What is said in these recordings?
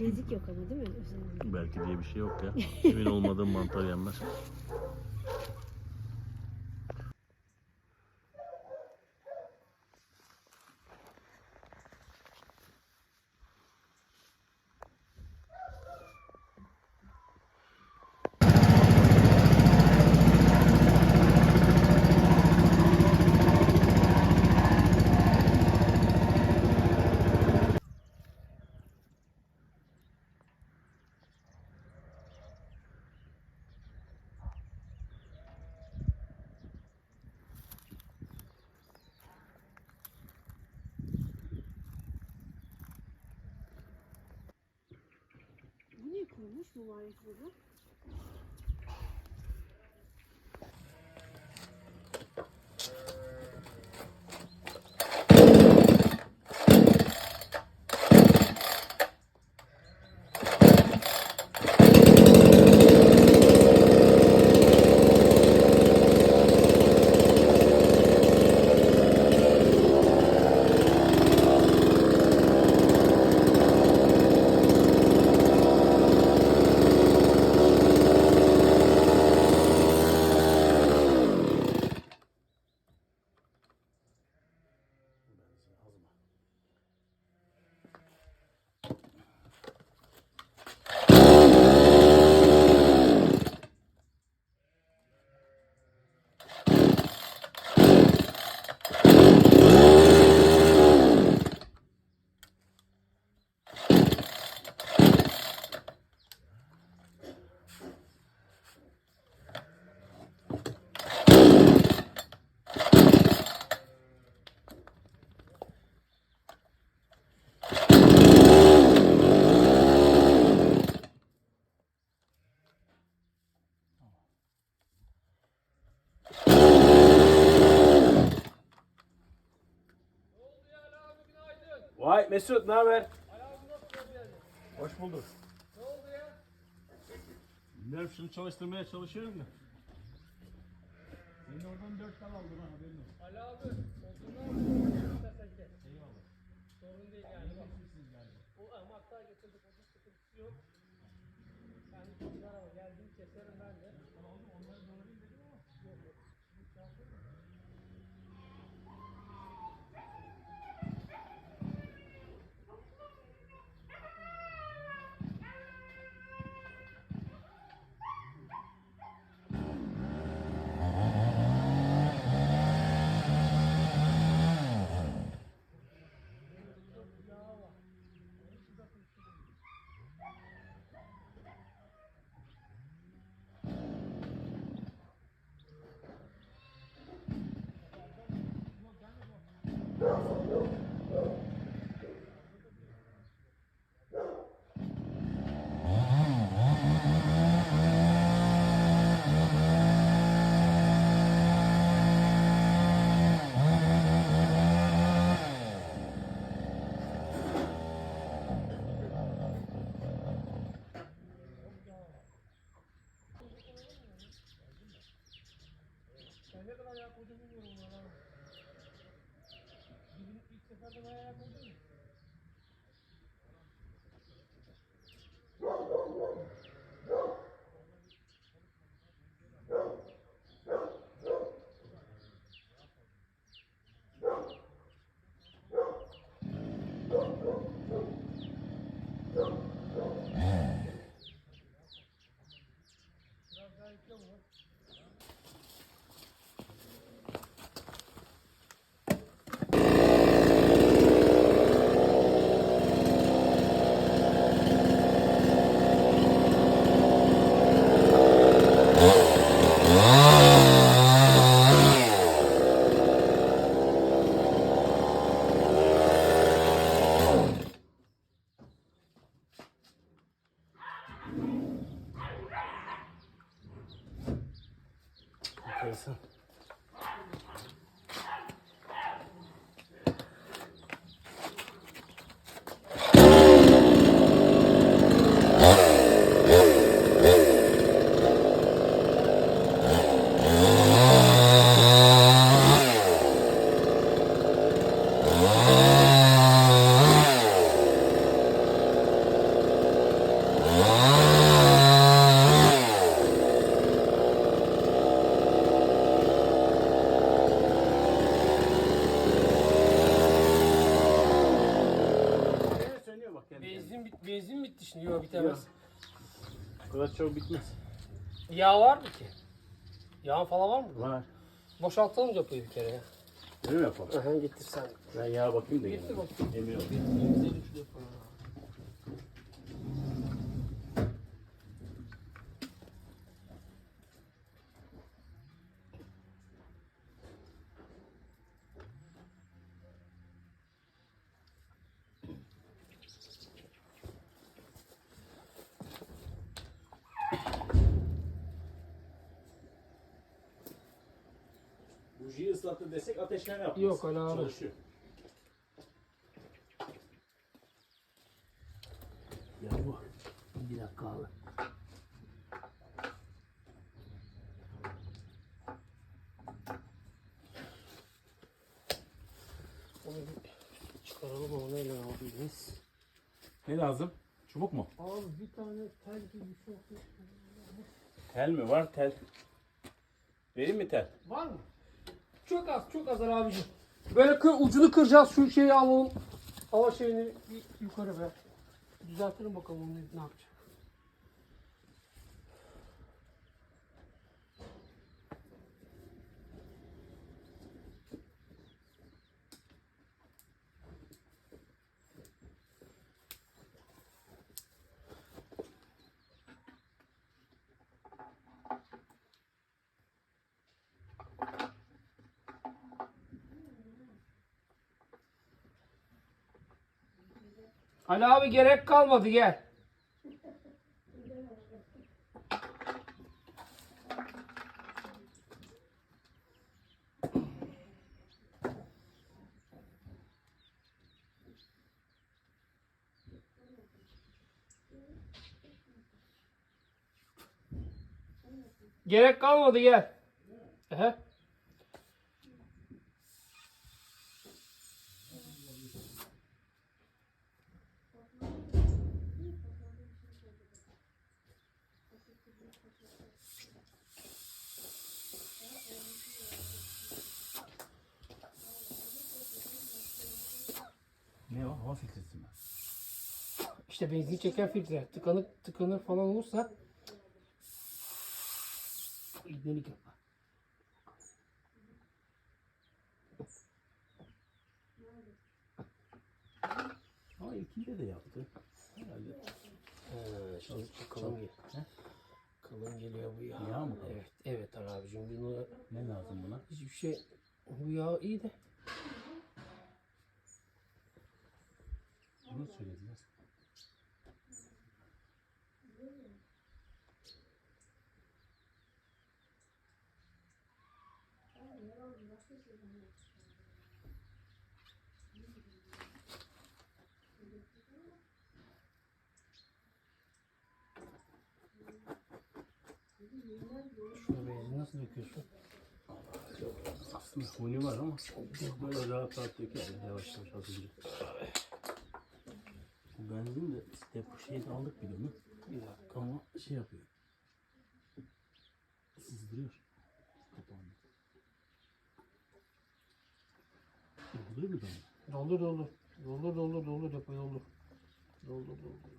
Yok bilezik yok ama değil mi? Üzerinde. Belki diye bir şey yok ya. Emin olmadığım mantar yenmez. Bu ne koymuş mübarek burada? Vay Mesut ne haber? Hoş bulduk. Ne oldu ya? Bilmiyorum şunu çalıştırmaya çalışıyorum da. Senin oradan dört dal aldım ha haberin olsun. Ali abi, odunlar Benzin, bit benzin bitti şimdi. Yok bitemez. O kadar çabuk bitmez. Yağ var mı ki? Yağ falan var mı? Var. Boşaltalım depoyu bir kere ya. Öyle mi yapalım? Aha getir sen. Ben yağa bakayım da gene. Emin ol. Islattı desek ateşleme yapmaz. Yok, öyle abi. Çalışıyor. Ya bu. Bir dakika abi. Onu bir çıkaralım ama neyle yapabiliriz? Ne lazım? Çubuk mu? Abi bir tane tel gibi bir şey. Tel mi var? Tel. Vereyim mi tel? Var mı? Çok az, çok az abicim. Böyle kır, ucunu kıracağız şu şeyi alalım. Hava şeyini bir yukarı be. Düzeltelim bakalım ne yapacak. Ali abi gerek kalmadı gel. Gerek kalmadı gel. Ne o? Hava filtresi mi? İşte benzin çeken filtre. Tıkanık tıkanır falan olursa İbnelik yapar. Ama ilkinde de yaptı. Herhalde. He, şimdi kalın geliyor. Kalın geliyor bu yağ. Yağ mı kalın? Evet, evet abicim. Bunu Ne lazım buna? hiçbir şey bu yağ iyi de Bunu söylediler. şunu nasıl döküyorsun? Aslında huni var ama böyle rahat rahat ya yavaş yavaş atınca. Benzin de step şeyi de aldık bir onu. Bir dakika. Ama şey yapıyor. Sızdırıyor. Kapağını. Dolduruyor mu da? Doldur doldur. Doldur doldur doldur depoyu doldur. Doldur doldur.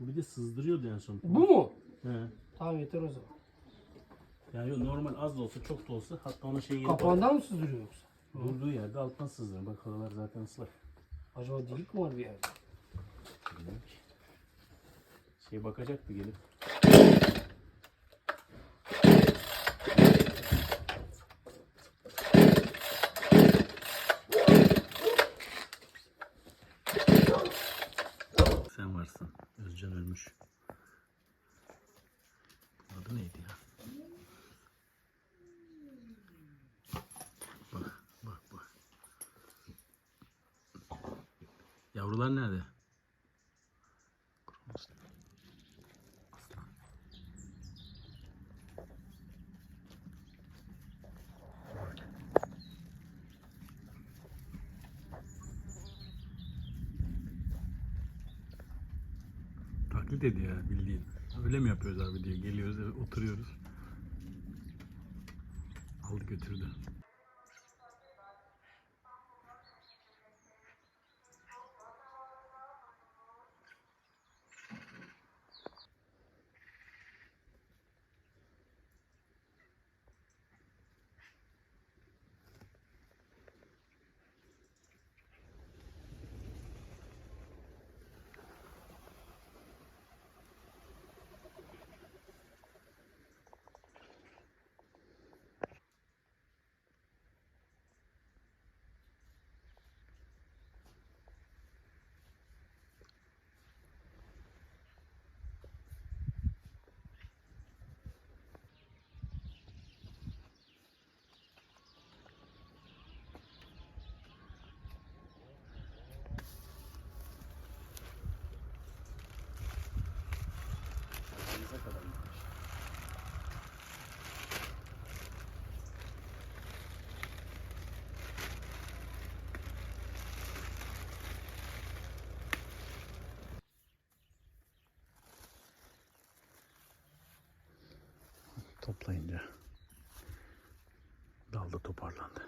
Bu bir de sızdırıyordu en son. Bu mu? He. Tamam yeter o zaman. Yani yok, normal az da olsa çok da olsa hatta ona şey yapar. Kapağından mı sızdırıyor yoksa? Durduğu yerde alttan sızdırıyor. Bak oralar zaten ıslak. Acaba delik mi var bir yerde? Şey bakacaktı gelip. Taklit ediyor ya bildiğin. Öyle mi yapıyoruz abi diye geliyoruz oturuyoruz. Aldı götürdü. Toplayınca dalda toparlandı.